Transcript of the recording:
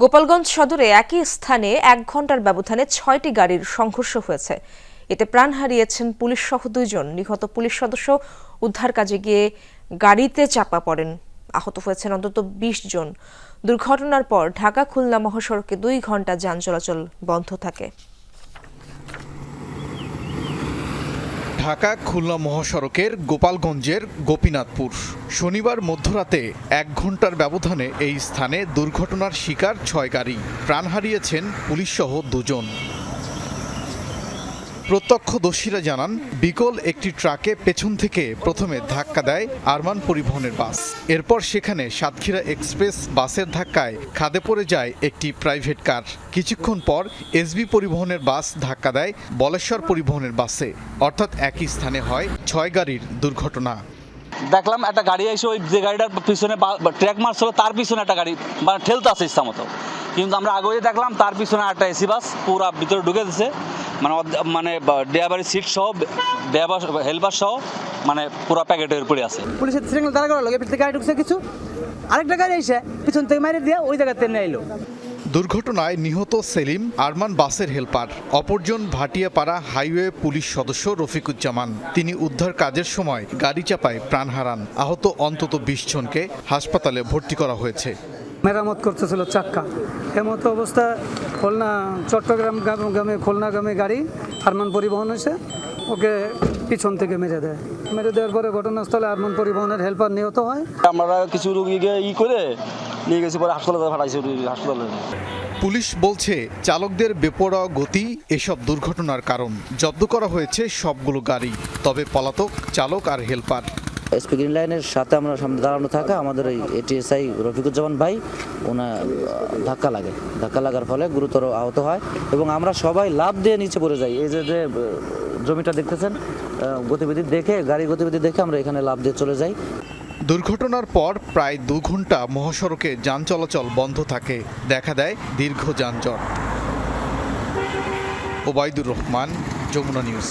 গোপালগঞ্জ সদরে একই স্থানে এক ঘণ্টার ব্যবধানে ছয়টি গাড়ির সংঘর্ষ হয়েছে। এতে প্রাণ হারিয়েছেন পুলিশ সহ দুইজন। নিহত পুলিশ সদস্য উদ্ধার কাজে গিয়ে গাড়িতে চাপা পড়েন। আহত হয়েছেন অন্তত বিশ জন। দুর্ঘটনার পর ঢাকা খুলনা মহাসড়কে দুই ঘণ্টা যান চলাচল বন্ধ থাকে। ঢাকা খুলনা মহাসড়কের গোপালগঞ্জের গোপীনাথপুর। শনিবার মধ্যরাতে এক ঘণ্টার ব্যবধানে এই স্থানে দুর্ঘটনার শিকার ছয় গাড়ি। প্রাণ হারিয়েছেন পুলিশসহ দুজন। প্রত্যক্ষদর্শীরা জানান, বিকল একটি ট্রাকে পেছন থেকে প্রথমে ধাক্কা দেয় আরমান পরিবহনের বাস। এরপর সেখানে সাতক্ষীরা এক্সপ্রেস বাসের ধাক্কায় খাদে পড়ে যায় একটি প্রাইভেট কার। কিছুক্ষণ পর এসবি পরিবহনের বাস ধাক্কা দেয় বলেশ্বর পরিবহনের বাসে। অর্থাৎ একই স্থানে হয় ছয় গাড়ির দুর্ঘটনা। দেখলাম একটা গাড়ি এসে ওই যে গাড়িটার পিছনে ট্র্যাক মারছিল, তার পিছনে একটা গাড়ি মানে ঠেলতে আসে ইচ্ছা মতো। কিন্তু আমরা আগে দেখলাম তার পিছনে একটা এসি বাস, পুরো ভিতরে ঢুকে দিছে। মানে মানে ড্রাইভারের সিট সহ ড্রাইভার হেলপার সহ মানে পুরো প্যাকেটের উপরে আছে। পুলিশের সিগন্যাল দাঁড়া করা লাগে পিছন থেকে গাড়ি ঢুকছে কিছু। আরেকটা গাড়ি এসে পিছন থেকে মারি দিয়ে ওই জায়গাতে নিয়ে এলো দুর্ঘটনায় নিহত সেলিম আরমান বাসের হেলপার অপরজন ভাটিয়াপাড়া হাইওয়ে পুলিশ সদস্য রফিকুজ্জামান। তিনি উদ্ধার কাজের সময় গাড়ি চাপায় প্রাণ হারান। আহত অন্তত বিশ জনকে হাসপাতালে ভর্তি করা হয়েছে। মেরামত করতেছিল চাক্কা। এমতো অবস্থা খুলনা চট্টগ্রাম গ্রাম- গ্রামে খুলনাগামী গাড়ি আরমান পরিবহন এসে ওকে পিছন থেকে মেরে দেয়। মেরে দেওয়ার পরে ঘটনাস্থলে আরমান পরিবহনের হেল্পার নিহত হয়। আমরা কিছু রুগীকে ই করে নিয়ে গেছি পরে হাসপাতালে ফাটাইছি হাসপাতালে। পুলিশ বলছে চালকদের বেপরোয়া গতি এসব দুর্ঘটনার কারণ। জব্দ করা হয়েছে সবগুলো গাড়ি তবে পলাতক চালক আর হেলপার স্পিকিং লাইনের সাথে আমরা সামনে দাঁড়ানো থাকা আমাদের এই এটিএসআই রফিকুজ্জামান ভাই ওনার ধাক্কা লাগে। ধাক্কা লাগার ফলে গুরুতর আহত হয় এবং আমরা সবাই লাভ দিয়ে নিচে পড়ে যাই। এই যে যে জমিটা দেখতেছেন গতিবিধি দেখে, গাড়ি গতিবিধি দেখে আমরা এখানে লাভ দিয়ে চলে যাই। দুর্ঘটনার পর প্রায় দু ঘণ্টা মহাসড়কে যান চলাচল বন্ধ থাকে। দেখা দেয় দীর্ঘ যানজট। ওবায়দুর রহমান, যমুনা নিউজ।